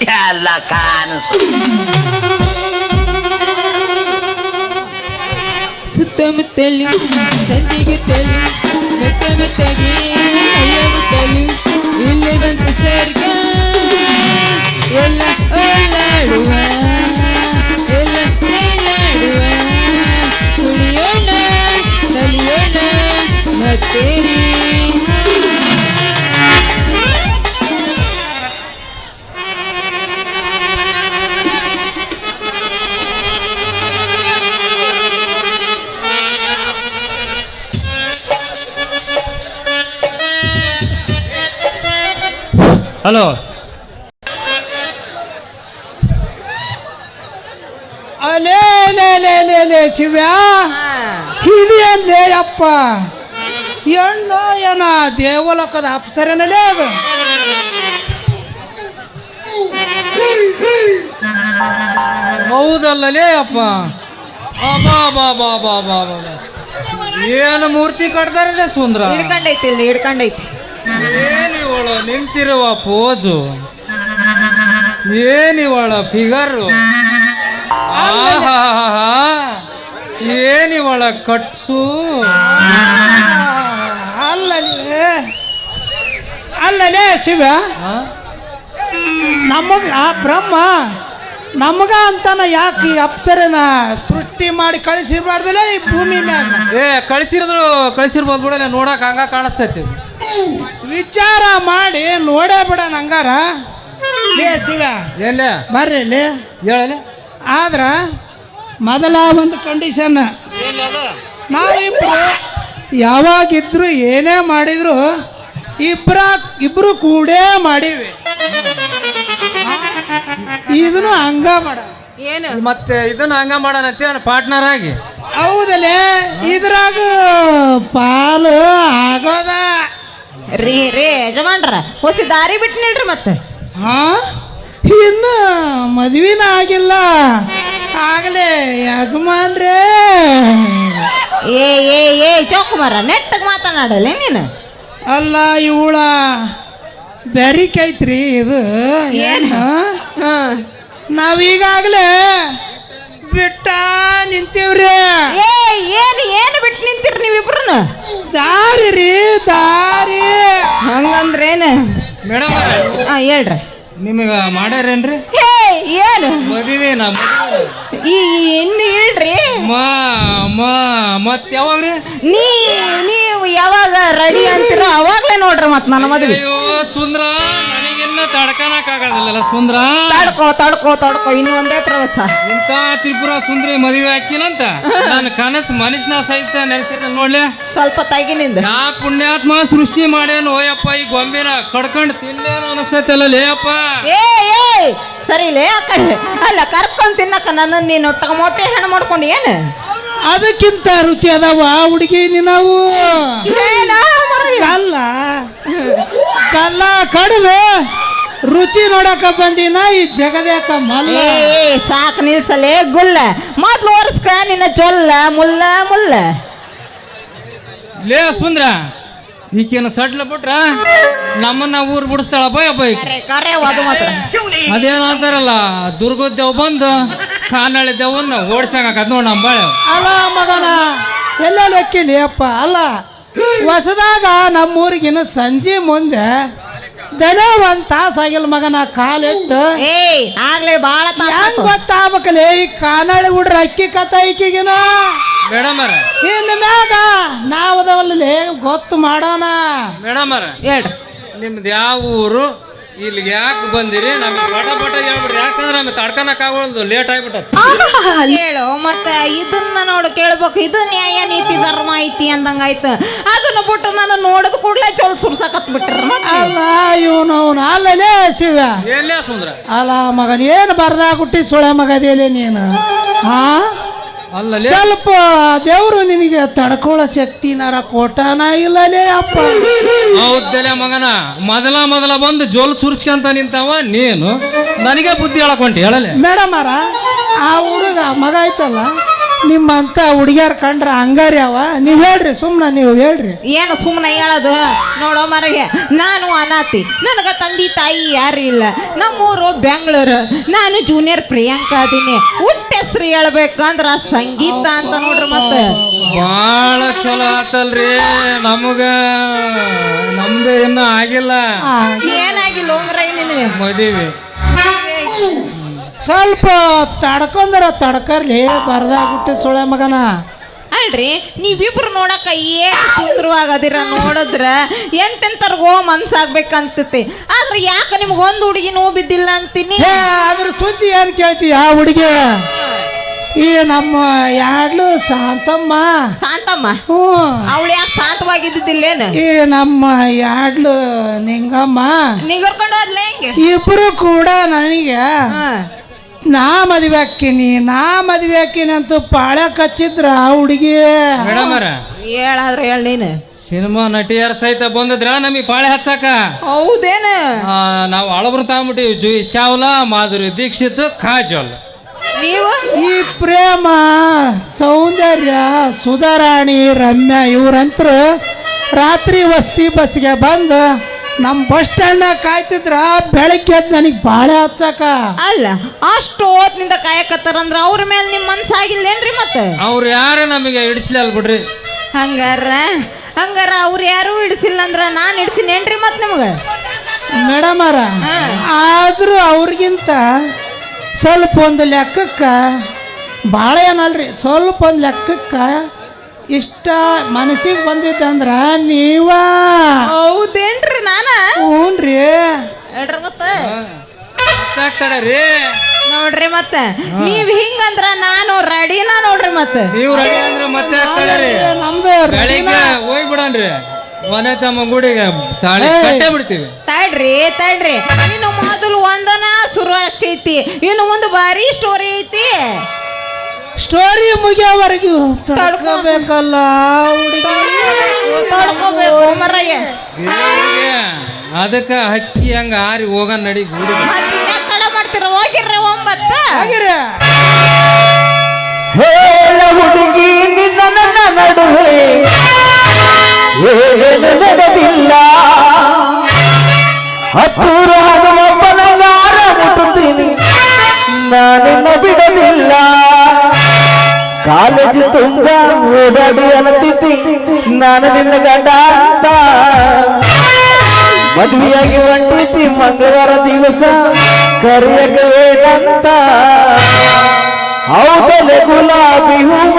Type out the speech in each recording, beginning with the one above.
ಎಲ್ಲ ಕಾಣಿಸು. ಸುತ್ತಮುತ್ತಲು ಸಂದಿಗುತ್ತಲು ಸುತ್ತಮುತ್ತಲಿ ಅಲ್ಲಗುತ್ತಲು ಇಲ್ಲಿ ಬಂತು ಸ್ವರ್ಗ ಎಲ್ಲ ಓಲಾಡುವ ಹಲೋ. ಅಲೇ ಲೇ ಲೇ ಲೇ ಲೇ ಶಿವ್ಯ. ಇದೇನ್ಲೇ ಅಪ್ಪ. ಹೆಣ್ಣು ಏನ ದೇವಲೋಕದ ಅಪ್ಸರನಲೇ ಅದು? ಹೌದಲ್ಲಲೇ ಅಪ್ಪ. ಬಾ ಬಾ ಬಾ ಬಾ ಬಾ ಬಾ. ಏನು ಮೂರ್ತಿ ಕಟ್ದಾರಲ್ಲೇ ಸುಂದ್ರ? ಹಿಡ್ಕೊಂಡೈತಿ ಇಲ್ಲಿ ಹಿಡ್ಕೊಂಡೈತಿ. ಏನಿವಳ ನಿಂತಿರುವ ಪೋಜು. ಏನಿವಳ ಫಿಗರು ಏನಿವಳ ಕಟ್ಸು? ಅಲ್ಲಲೇ ಅಲ್ಲಲೇ ಶಿವ? ನಮಗ ಆ ಬ್ರಹ್ಮ ನಮಗ ಅಂತಾನ ಯಾಕೆ ಈ ಅಪ್ಸರನ ಸೃಷ್ಟಿ ಮಾಡಿ ಕಳಿಸಿರ್ಬಾರ್ದಲ್ಲ ಈ ಭೂಮಿ ಮ್ಯಾಗ? ಏ ಕಳ್ಸಿರಿದ್ರು ಕಳಿಸಿರ್ಬೋದು ಬಿಡಲ್ಲ ನೋಡಕ್ ಹಂಗ ಕಾಣಿಸ್ತೈತಿ. ವಿಚಾರ ಮಾಡಿ ನೋಡೇ ಬಿಡ ನಂಗಾರ ಲೇ ಬರ್ರಿ ಇಲ್ಲಿ. ಹೇಳಲೆ. ಆದ್ರ ಮೊದಲ ಒಂದು ಕಂಡೀಷನ್ ನಾವಿಬ್ರು ಯಾವಾಗಿದ್ರು ಏನೇ ಮಾಡಿದ್ರು ಇಬ್ಬರ ಇಬ್ರು ಕೂಡೇ ಮಾಡಿವಿ. ಇದನ್ನು ಹಂಗ ಮಾಡ. ಏನು? ಮತ್ತೆ ಇದನ್ನ ಹಂಗ ಮಾಡೋಣಂತೆ ಪಾರ್ಟ್ನರ್ ಆಗಿ? ಹೌದಲ್ಲೇ ಇದ್ರಾಗ ಪಾಲು ಆಗೋದ. ರೀ ರೇ ಯಜಮಾನ್ರ ಹೊಸಿ ದಾರಿ ಬಿಟ್ಟು ನಿಲ್ರಿ ಮತ್ತೆ. ಹಾ? ಇನ್ನು ಮದ್ವಿನ ಆಗಿಲ್ಲ. ಆಗಲೇ ಯಜಮಾನ್ರೇ. ಏ ಏ ಏ ಚೌಕುಮಾರ ನೆಟ್ಟಗೆ ಮಾತನಾಡಲ್ಲ ನೀನು? ಅಲ್ಲ ಇವಳ ಬೆರಿಕೈತ್ರಿ ಇದು. ಏನು? ನಾವೀಗಾಗಲೇ ಬಿಟ್ಟ ನಿಂತೀವ್ರಿ ಏ ಏನು ಏನು ಬಿಟ್ಟು ನಿಂತಿರಿ ನೀವಿಬ್ರು ದಾರಿ ರೀ ದಾರಿ ಹಂಗಂದ್ರೇನು ಮೇಡಮ್ ಹಾ ಹೇಳ್ರಿ. ನಿಮಗೆ ಮಾಡ್ಯಾರೇನ್ರಿ? ಹೇ ಏನು? ನಮ್ಮ ಈ ಇನ್ನು ಹೇಳ್ರಿ ಮತ್ ಯಾವಾಗ್ರಿ? ನೀ ನೀವು ಯಾವಾಗ ರೆಡಿ ಅಂತೀರ ಅವಾಗ್ಲೇ ನೋಡ್ರಿ ಮತ್ತೆ ನನ್ನ ಮದುವೆ. ಅಯ್ಯೋ ಸುಂದ್ರ. ತಡ್ಕನಕ್ ಸುಂದ್ರ? ತಡ್ಕೋ ತಡ್ಕೋ ತಡ್ಕೋ ಇನ್ನು ಒಂದೇ ಪ್ರವಾಸ. ಇಂಥ ತ್ರಿಪುರ ಸುಂದ್ರಿ ಮದುವೆ ಹಾಕಿನಂತ ನನ್ನ ಕನಸು ಮನುಷ್ಯನ ಸಹಿತ ನೆನೆಸಿದ ನೋಡ್ಲೆ. ಸ್ವಲ್ಪ ತಗಿನಿಂದ ಯಾ ಪುಣ್ಯಾತ್ಮ ಸೃಷ್ಟಿ ಮಾಡ್ಯಾನು ಓಯಪ್ಪ ಈ ಗೊಂಬೆನ ಕಡ್ಕೊಂಡು ತಿನ್ನೇನು ಅನಿಸ್ತೈತಲ್ಲ ಲೇಯಪ್ಪ ಏ ಏ ಸರಿಲೇ ಆ ಕಡೆ. ಅಲ್ಲ ಕರ್ಕೊಂಡ್ ತಿನ್ನಕ ನನ್ನ ನೀನು ಟೊಮೊಟೆ ಹೆಣ್ಣು ಮಾಡ್ಕೊಂಡು ಏನು? ಅದಕ್ಕಿಂತ ರುಚಿ ಅದಾವ ಹುಡುಗಿ ನಾವು. ಅಲ್ಲ? ಕಲ್ಲ ಕಡಲು. ಕಡಿದು ರುಚಿ ನೋಡಕ ಬಂದಿನ ಈ ಜಗದೇಕ ಮಲ್ಲ. ಏ ಏ, ಸಾಕ್ ನಿಲ್ಸಲೇ ಗುಲ್ಲ. ಮೊದ್ಲು ಓರ್ಸ್ಕ ನಿನ್ನ ಚೊಲ್ಲ ಮುಲ್ಲ ಮುಲ್ಲ. ಲೇ ಸುಂದ್ರ ಈಕೇನ ಸಡ್ಲ ಬಿಟ್ರ? ನಮ್ಮನ್ನ ಊರ್ ಬಿಡಿಸ್ತಾಳಪ್ಪ ಅಪ್ಪ ಈಕಿ ಕರೆ ಕರೆ ಅದು ಮಾತ್ರ. ಅದೇನು ಅಂತಾರಲ್ಲ ದುರ್ಗದ ದೇವ್ ಬಂದು ಕಾನಳ್ಳಿ ದೇವನ್ನ ಓಡಿಸ್ದಂಗ ನೋಡಿ ನಮ್ಮ ಬಾಳೆ. ಅಲ್ಲ ಮಗನ ಎಲ್ಲೆಲ್ಲಿ ಅಪ್ಪ? ಅಲ್ಲ ಹೊಸದಾಗ ನಮ್ಮೂರಿಗಿನ ಸಂಜೆ ಮುಂದೆ ದನ ಒಂದ್ ತಾಸ ಆಗಿಲ್ಲ ಮಗನ ಕಾಲಿಟ್ಟು ಏ ಆಗ್ಲೇ ಬಾಳ ಹೆಂಗ್ ತಾತು ಗೊತ್ತಾಗ್ಬೇಕಲ್ಲ ಈ ಕಾನಾಳಿ ಹುಡ್ರ ಅಕ್ಕಿ ಕತ ಐಕಿಗಿನ ಮೇಡಮರ. ಇನ್ನು ಮ್ಯಾಗ ನಾವದವಲ್ಲಿ ಗೊತ್ತು ಮಾಡೋಣ. ಮೇಡಮರ ಹೇಳ್ರಿ ನಿಮ್ದು ಯಾವ ಊರು? ಇಲ್ಲಿಗೆ ಯಾಕೆ ಬಂದಿರಿ? ನಮಗೆ ಬಟ ಬಟ ಹೇಳ್ಬಿಡ್ರಿ. ಯಾಕಂದ್ರೆ ನಮಗೆ ತಡ್ಕನಕ್ ಆಗೋದು ಲೇಟ್ ಆಗ್ಬಿಟ್ಟು ಹೇಳು ಮತ್ತೆ ಇದನ್ನ ನೋಡು ಕೇಳ್ಬೇಕು. ಇದು ನ್ಯಾಯ ನೀತಿ ಧರ್ಮ ಐತಿ ಅಂದಂಗಾಯ್ತು. ಅದನ್ನ ಬಿಟ್ಟು ನಾನು ನೋಡಿದ ಕೂಡಲೇ ಚೋಲ್ ಸುಡ್ಸಕತ್ ಬಿಟ್ರ. ಅಲ್ಲ ಇವನು ಅವನು. ಅಲ್ಲಲೇ ಶಿವ. ಎಲ್ಲೇ ಸುಂದ್ರ? ಅಲ್ಲ ಮಗನ ಏನು ಬರ್ದಾಗುಟ್ಟಿ ಸುಳೆ ಮಗದೇಲಿ ನೀನು? ಹಾ ಅಲ್ಲಲೇ? ಸ್ವಲ್ಪ ದೇವ್ರು ನಿನಗೆ ತಡ್ಕೊಳ್ಳೋ ಶಕ್ತಿನಾರ ಕೋಟಾನ ಇಲ್ಲಲೇ ಅಪ್ಪ. ಹೌದಲೇ ಮಗನ. ಮೊದಲ ಮೊದಲ ಬಂದು ಜೋಲ್ ಸುರ್ಸ್ಕೊಂತ ನಿಂತವ ನೀನು. ನನಗೆ ಬುದ್ಧಿ ಹೇಳಕ್ ಹೇಳಲೇ? ಹೇಳಲೆ ಮೇಡಮರ ಆ ಹುಡುಗ ಮಗ ಐತಲ್ಲ ನಿಮ್ಮಂತ ಹುಡುಗಿಯರ್ ಕಂಡ್ರ ಹಂಗಾರಿ ಅವ? ನೀವ್ ಹೇಳ್ರಿ ಸುಮ್ನ ನೀವು ಹೇಳ್ರಿ. ಏನು ಸುಮ್ಮನೆ ಹೇಳೋದು? ನೋಡೋ ಮರಗೆ ನಾನು ಅನಾತಿ ನನಗೆ ತಂದೆ ತಾಯಿ ಯಾರು ಇಲ್ಲ. ನಮ್ಮೂರು ಬೆಂಗಳೂರು. ನಾನು ಜೂನಿಯರ್ ಪ್ರಿಯಾಂಕಾ ಅದೀನಿ. ಹುಟ್ಟ ಹೆಸ್ರು ಹೇಳ್ಬೇಕಂದ್ರ ಸಂಗೀತ ಅಂತ ನೋಡ್ರಿ ಮತ್ತೆ. ಬಹಳ ಚಲೋ ಆತಲ್ರಿ ನಮಗ. ನಮ್ದು ಇನ್ನೂ ಆಗಿಲ್ಲ. ಏನಾಗಿಲ್ಲ ಹೋಮ್ರೈ ನಿನಗೆ ಮದುವೆ. ಸ್ವಲ್ಪ ತಡ್ಕೊಂಡ್ರ ತಡ್ಕರ್ಲಿ ಬರ್ದಾಗ್ಬಿಟ್ಟು ಸುಳೆ ಮಗನ. ಅಲ್ರಿ ನೀವಿಬ್ರು ನೋಡಕ ಏನ್ ಸುಂದರವಾಗದಿರ ನೋಡಿದ್ರ ಎಂತೆಂತರ್ಗೋ ಮನ್ಸಾಗ್ಬೇಕಂತತಿ. ಆದ್ರೆ ಯಾಕೆ ನಿಮ್ಗೆ ಒಂದು ಹುಡುಗಿ ನೋವು ಬಿದ್ದಿಲ್ಲ ಅಂತೀನಿ? ಏ ಅದ್ರ ಸುದ್ದಿ ಏನು ಕೇಳ್ತಿ ಆ ಹುಡುಗಿ? ಈ ನಮ್ಮ ಯಾಡ್ಲು ಶಾಂತಮ್ಮ. ಶಾಂತಮ್ಮ? ಹ್ಞೂ. ಅವಳು ಯಾಕೆ ಶಾಂತವಾಗಿದ್ದಿಲ್ಲೇನು ಈ ನಮ್ಮ ಯಾಡ್ಲು ನಿಂಗಮ್ಮ. ನಿಗರ್ಕೊಂಡು ಹೋದ್ಲೆ ಹೆಂಗೆ? ಇಬ್ರು ಕೂಡ ನನಗೆ ಹಾ. ನಾ ಮದುವೆ ಹಾಕಿನಿ ನಾ ಮದುವೆ ಹಾಕಿನಿ ಅಂತ ಪಾಳ್ಯ ಕಚ್ಚಿದ್ರ ಆ ಹುಡುಗಿ. ಮೇಡಮರ. ಹೇಳಾದ್ರೆ ಹೇಳ ನೀನು. ಸಿನಿಮಾ ನಟಿಯರ್ ಸಹಿತ ಬಂದಿದ್ರ ನಮಗೆ ಪಾಳೆ ಹಚ್ಚಾಕ. ಹೌದೇನ? ನಾವು ಅಳಬ್ರು ತಗೊಂಬಿಟ್ಟಿವಿ ಜೂಯಿಸ್ ಚಾವ್ಲಾ ಮಾಧುರಿ ದೀಕ್ಷಿತ್ ಕಾಜಲ್. ನೀವು? ಈ ಪ್ರೇಮ ಸೌಂದರ್ಯ ಸುಧಾರಾಣಿ ರಮ್ಯ ಇವ್ರಂತ್ರು ರಾತ್ರಿ ವಸ್ತಿ ಬಸ್ಗೆ ಬಂದು ನಮ್ಮ ಬಸ್ ಸ್ಟ್ಯಾಂಡ್ ಕಾಯ್ತಿದ್ರ ಬೆಳಗ್ಗೆ ಎದ್ದು ನನಗೆ ಬಾಳೆ ಹಚ್ಚಕ. ಅಲ್ಲ ಅಷ್ಟು ಓದ್ನಿಂದ ಕಾಯಕತ್ತಾರಂದ್ರ ಅವ್ರ ಮೇಲೆ ನಿಮ್ಮ ಮನ್ಸಾಗಿಲ್ಲೇನ್ರಿ ಮತ್ತೆ? ಅವ್ರು ಯಾರು ನಮಗೆ ಇಡಿಸ್ಲಿಲ್ಲ ಬಿಡ್ರಿ. ಹಂಗಾರ ಹಂಗಾರ ಅವ್ರು ಯಾರು ಹಿಡಿಸಿಲ್ಲ ಅಂದ್ರ ನಾನು ಹಿಡ್ಸಿನೇನ್ರಿ ಮತ್ತೆ ನಿಮ್ಗೆ? ಮೇಡಮ್ ಅರ ಆದರೂ ಅವ್ರಿಗಿಂತ ಸ್ವಲ್ಪ ಒಂದು ಲೆಕ್ಕಕ್ಕೆ ಭಾಳ ಏನಲ್ರಿ ಸ್ವಲ್ಪ ಒಂದು ಲೆಕ್ಕಕ್ಕೆ ಇಷ್ಟ ಮನಸ್ಸಿಗೆ ಬಂದಿದ್ದಂದ್ರ ನೀವ? ಹೌದೇನ್ರಿ ನಾನ? ಹ್ಞೂನ್ರಿ ಹೇಳ್ರಿ ಮತ್ತೆ. ರೀ ನೋಡ್ರಿ ಮತ್ತೆ. ನೀವ್ ಹಿಂಗಂದ್ರ ನಾನು ರೆಡಿನ ನೋಡ್ರಿ ಮತ್ತೆ. ನೀವು ರೆಡಿ ಅಂದ್ರೆ ಮತ್ತೆ ರೀ ನಮ್ದು ಬೆಳಿಗ್ಗೆ ಹೋಗ್ಬಿಡನ್ರಿ ಮನೆ ತಮ್ಮ ಗುಡಿಗೆ ತಾಳಿ ಕಟ್ಟೆ ಬಿಡ್ತೀವಿ. ತಡ್ರಿ ತಡ್ರಿ ಇನ್ನು ಮೊದಲು ಒಂದನ ಶುರು ಆಗ್ತೈತಿ ಇನ್ನು ಒಂದು ಭಾರಿ ಸ್ಟೋರಿ ಐತಿ. ಸ್ಟೋರಿ ಮುಗಿಯೋವರೆಗೂ ತಡ್ಕೋಬೇಕಲ್ಲ ಹುಡುಗಿ. ತೊಳ್ಕೊಬೇಕು ಮರಯ್ಯ. ಅದಕ್ಕೆ ಹಕ್ಕಿ ಹಂಗ ಆರಿ ಹೋಗ ನಡಿ ಮತ್ತೆ ತಡ ಮಾಡ್ತೀರ? ಹೋಗಿರ್ರಿ ಒಂಬತ್ತ. ಹಾಗಿರಿ. ಹೇಳ ಹುಡುಗಿ ನಿನ್ನ ನನ್ನ ನಡುವೆ. ನಡೆದಿಲ್ಲ. ಹತ್ತೂರು ಕಾಲೇಜು ತುಂಬ ಓಡಾಡಿ ಅನ್ನತಿದ್ದಿ ನಾನು ನಿನ್ನ ಗಂಡ ಅಂತ. ಮದುವೆಯಾಗಿ ಹೊಂಟಿದ್ದಿ, ಮಂಗಳವಾರ ದಿವಸ ಕರೆಯಕವೇನಂತ ಹೌದಲೆ ಗುಲಾಬಿ ಹೂವ,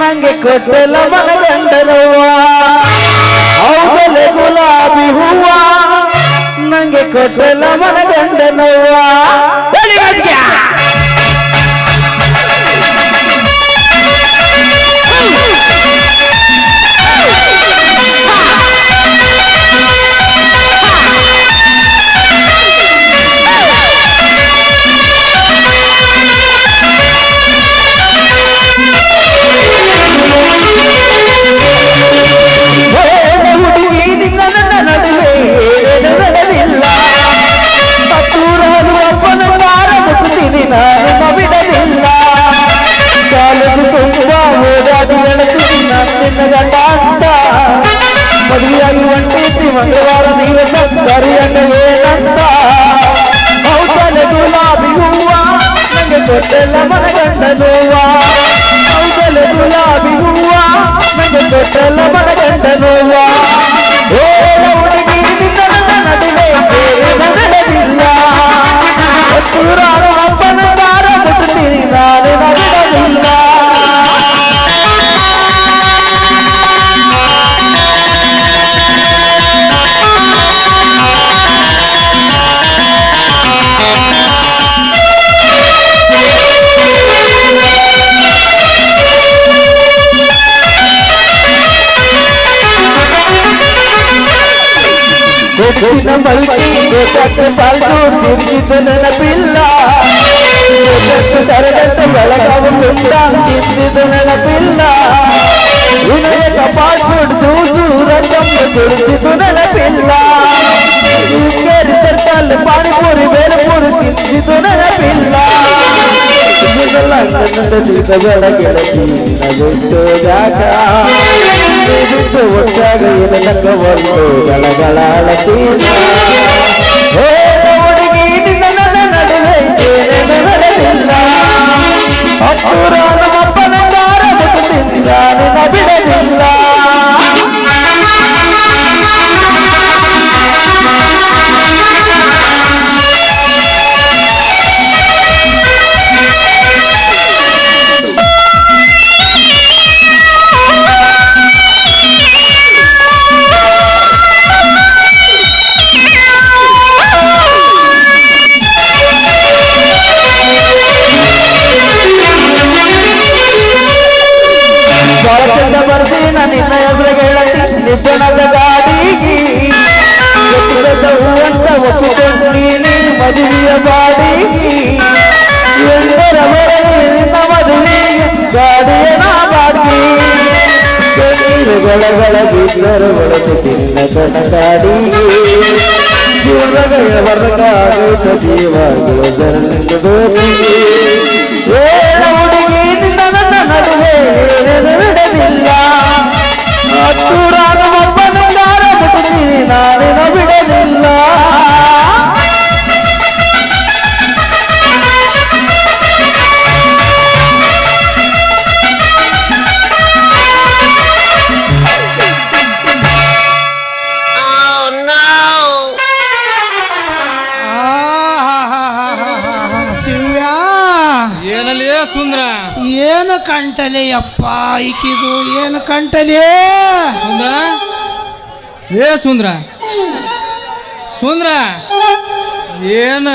ನಂಗೆ ಕೊಟ್ಟೆಲ್ಲ ಮನಗಂಡರವ್ವ. ಹೌದಲೆ ಗುಲಾಬಿ ಹೂವ, ನಂಗೆ ಕೊಟ್ಟೆಲ್ಲ ಮನಗಂಡನವ್ವ. ಕೊಟ್ಟೆಲ್ಲ ಮನಗಂಡ ನೋವ ಹೌದಲೆ ಗುಲಾಬಿ ಹೂವ ನಂಗೆ ಕೊಟ್ಟೆಲ್ಲ ಮನಗಂಡ ನೋವ ಹೇಳ ಹುಡುಗಿ ಗೊತ್ತಿನ ಮಲ್ಕಿ ಗೊತ್ತಕ್ಕೆ ಪಾಲ್ಸು ತಿರುಗಿದ್ದು ನೆನಪಿಲ್ಲ ಗೊತ್ತಕ್ಕೆ ಸರಗಟ್ಟ ಬೆಳಗಾವ ತುಂಡ ತಿಂದಿದ್ದು ನೆನಪಿಲ್ಲ ವಿನಯಕ ಪಾಸ್ಪೋರ್ಟ್ ಜ್ಯೂಸು ರಂಗಮ್ಮ ಕುಡಿಸಿದ್ದು ನೆನಪಿಲ್ಲ ಶೃಂಗೇರಿ ಸರ್ಕಲ್ ಪಾನಿಪುರಿ ಬೇಲಪುರಿ ತಿಂದಿದ್ದು ನೆನಪಿಲ್ಲ ಇದೆಲ್ಲ ನನ್ನದು ಸಿಗಬೇಡ ಬಿಟ್ಟು ಒಟ್ಟಾಗ ಇರತಕ್ಕ ಒಂದು ಗಳಗಳ ಹತ್ತೂರ ನಮ್ಮಪ್ಪನ ನಿನ್ನ ಬಿಡಲಿಲ್ಲ. ನಿಬ್ಬಣದ ಗಾಡಿಗೆ. ಎತ್ತರದ ಹೂವಂತ ಒಪ್ಪಿಕೊಂಡು ನೀನಿ ಮದುವೆಯ ಬಾಡಿಗೆ ನಾ ಬಾಕಿ ಹುಡುಗಿ ನಡುವೆ ನಡೆದಿಲ್ಲ ಹತ್ತೂರ ಕಂಟಲೆ ಅಪ್ಪ ಈಕಿದು ಏನು ಕಂಟಲೆ ಸುಂದ್ರ? ಏ ಸುಂದ್ರ? ಸುಂದ್ರ? ಏನು